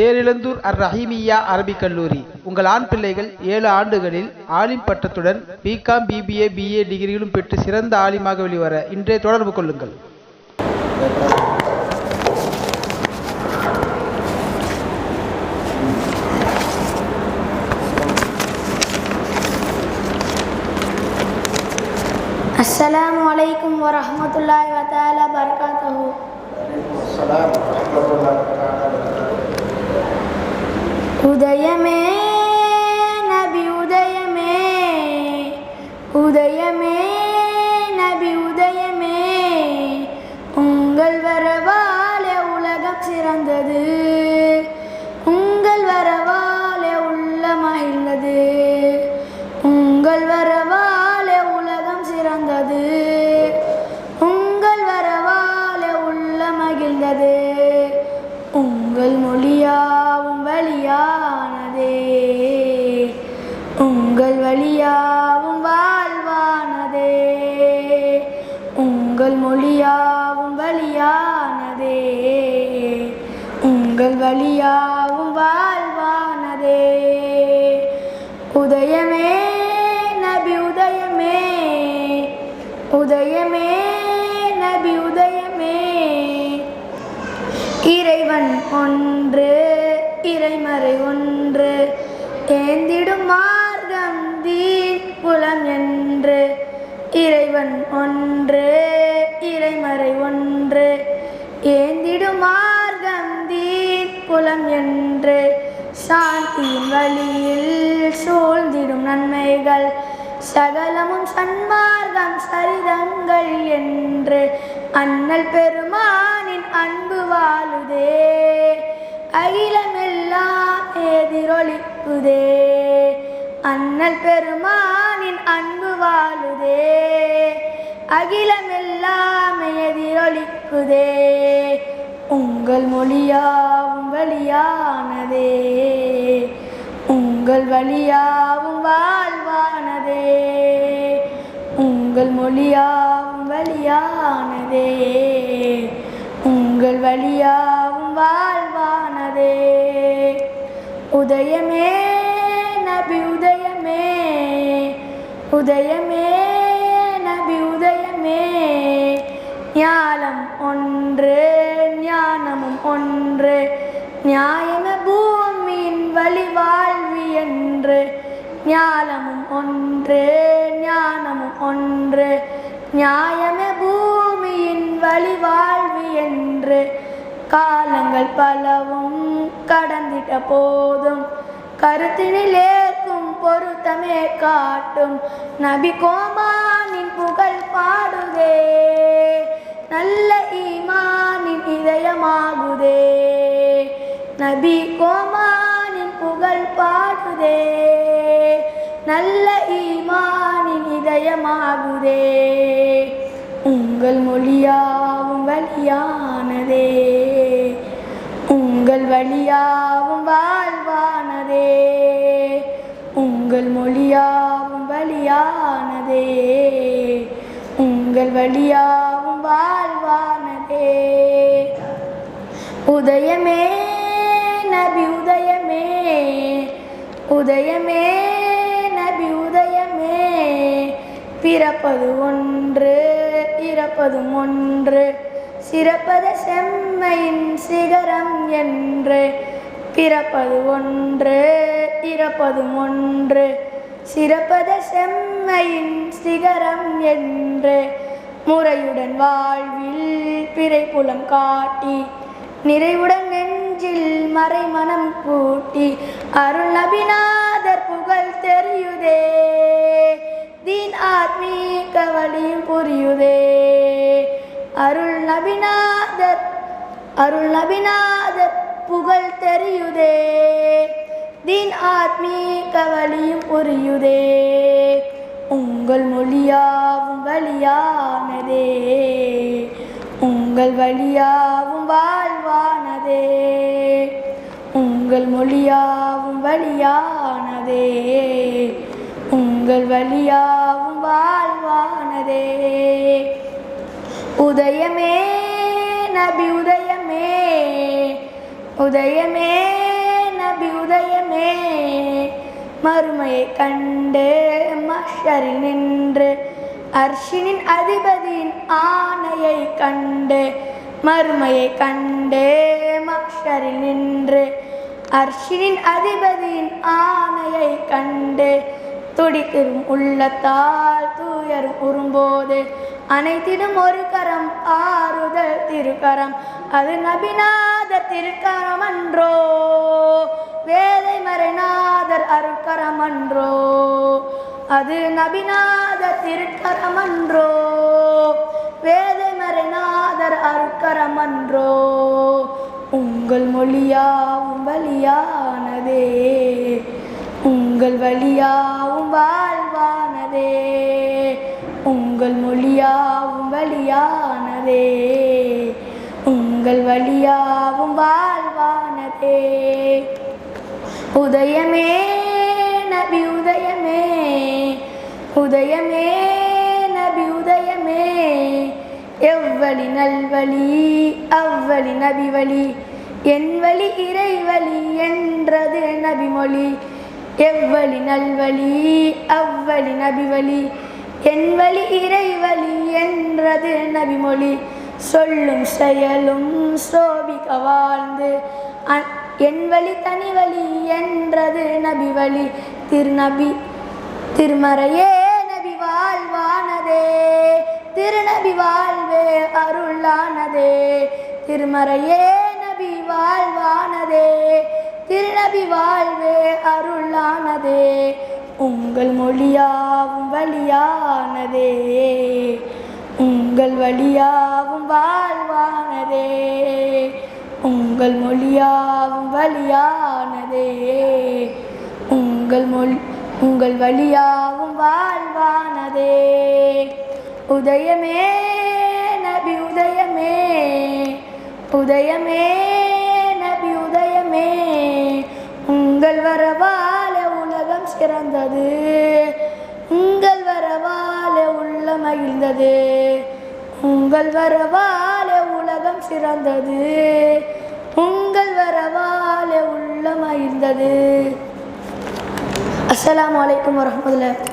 தேரிழந்தூர் அர் ரஹீமியா அரபிக் கல்லூரி. உங்கள் ஆண் பிள்ளைகள் ஏழு ஆண்டுகளில் ஆலிம் பட்டத்துடன் பிகாம் பிபிஏ பிஏ டிகிரியிலும் பெற்று சிறந்த ஆலிமாக வெளிவர இன்றே தொடர்பு கொள்ளுங்கள். அஸ்லாம் வலைக்கம் வரமத்துல்லாய் வத்தாலா பர்காத்தூ ఉదయమే నబి ఉదయమే ఉదయమే உங்கள் மொழியாவும் வழியானதே உங்கள் வழியாவும் வாழ்வானதே. உதயமே நபி உதயமே. உதயமே நபி உதயமே. இறைவன் ஒன்று இறைமறை ஒன்று. ஏந்திடும் மார்க்கம் தீ குலம் என்று. இறைவன் ஒன்று நன்மைகள் சகலமும் சன்மார்க்கம் சரிதங்கள் என்று அண்ணல் பெருமானின் அன்பு வாழுதே. அகிலமெல்லாம் எதிரொலிக்குதே அண்ணல் பெருமானின் அன்பு வாழுதே. அகிலமெல்லாம் எதிரொலிக்குதே உங்கள் மொழியாவும் வழியானதே. உங்கள் வழியாவும் வழியானதே. உங்கள் மொழியாவும் வழியானதே. உங்கள் வழியாவும் வாழ்வானதே. உதயமே நபி உதயமே. உதயமே நபி உதயமே. ஞானம் ஒன்று ஞானமும் ஒன்று. நியாயம பூமியின் வழி வாழ்வி என்று ஞானமும் ஒன்று. ஒன்று ஞானமும் ஒன்று நியாயமே பூமியின் வழி வாழ்வி என்று. காலங்கள் பலவும் கடந்திட்ட போதும் கருத்தினில் ஏற்கும் பொருத்தமே காட்டும். நபி கோமானின் புகழ் பாடுதே நல்ல ஈமானின் இதயமாகுதே. நபி கோமா ஈமானின் உங்கள் மொழியாவும் வழியானதே உங்கள் வழியாவும் வாழ்வானதே. உங்கள் மொழியாவும் வழியானதே உங்கள் வழியாவும் வாழ்வானதே. உதயமே நபி உதயமே. உதயமே பிறப்பது ஒன்று இறப்பதும் ஒன்று. சிறப்பத செம்மையின் சிகரம் என்று. பிறப்பது ஒன்று இறப்பதும் ஒன்று. சிறப்பத செம்மையின் சிகரம் என்று. முறையுடன் வாழ்வில் பிறைப்புலம் காட்டி நிறைவுடன் நெஞ்சில் மறைமனம் கூட்டி அருள் நபிநாதர் புகழ் தெரியுதே. தீன் ஆத்மீக வழியும் புரியுதே. அருள் நபிநாதர் அருள் நபிநாதர் புகழ் தெரியுதே. தீன் ஆத்மீக வழியும் புரியுதே. உங்கள் மொழியாவும் வழியானதே. உங்கள் வழியாவும் வாழ்வானதே. உங்கள் மொழியாவும் வழியானதே. உங்கள் வழியாவும் வாழ்வானதே. உதயமே நபி உதயமே. உதயமே நபி உதயமே. மறுமையை கண்டு மஷரில் நின்று அர்ஷினின் அதிபதியின் ஆணையை கண்டு மறுமையை கண்டு மஷரில் நின்று அர்ஷினின் அதிபதியின் ஆணையை கண்டு துடித்திடும் உள்ளத்தால் தூயரும் உறும்போது அனைத்திலும் ஒரு கரம் ஆறுதல் திருக்கரம். அது நபிநாத திருக்கரம் அன்றோ வேதை மறைநாதர் அருக்கரம் அன்றோ அது நபிநாத திருக்கரம் அன்றோ வேதை மறைநாதர் அருக்கரம் அன்றோ உங்கள் மொழியாவும் வழியானதே உங்கள் வழியாவும் வாழ்வானதே. உங்கள் மொழியாவும் வழியானதே. உங்கள் வழியாவும் வாழ்வானதே. உதயமே நபி உதயமே. உதயமே நபி உதயமே. எவ்வழி நல்வழி அவ்வழி நபி வழி. என் வழி இறைவழி என்றது நபிமொழி. எவ்வழி நல்வழி அவ்வழி நபிவழி என் வழி இறைவழி என்றது நபிமொழி. சொல்லும் செயலும் சோபிக்க வாழ்ந்து அ- என் வழி தனி வழி என்றது நபி வழி திருநபி திருமறையே நபி வாழ்வானதே திருநபி வாழ்வே அருளானதே. திருமறையே நபி வாழ்வானதே திருநபி வாழ்வே அருளானதே. உங்கள் மொழியாவும் வழியானதே. உங்கள் வழியாவும் வாழ்வானதே. உங்கள் மொழியாவும் வழியானதே. உங்கள் மொழி உங்கள் வழியாவும் வாழ்வானதே. உதயமே நபி உதயமே. உதயமே உங்கள் வரவால உலகம் சிறந்தது. உங்கள் வரவால உள்ள மகிழ்ந்தது. உங்கள் வரவால உலகம் சிறந்தது. உங்கள் வரவால உள்ள மகிழ்ந்தது. அஸ்லாம் வலைக்கம் வரஹ்மத்துல்லாஹி